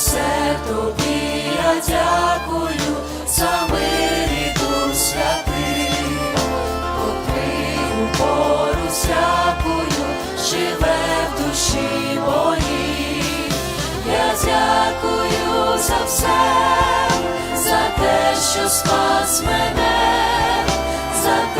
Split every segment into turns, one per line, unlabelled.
все тобі я дякую, за мир і дух святий, котрий у пору всякую живе в душі моїй. Я дякую за все, за те, що спас мене, за те,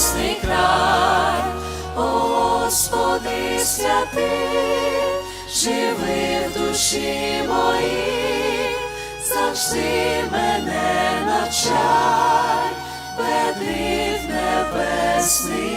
небесний край, Господи святий, живи в душі моїй, завжди мене навчай, веди в небесний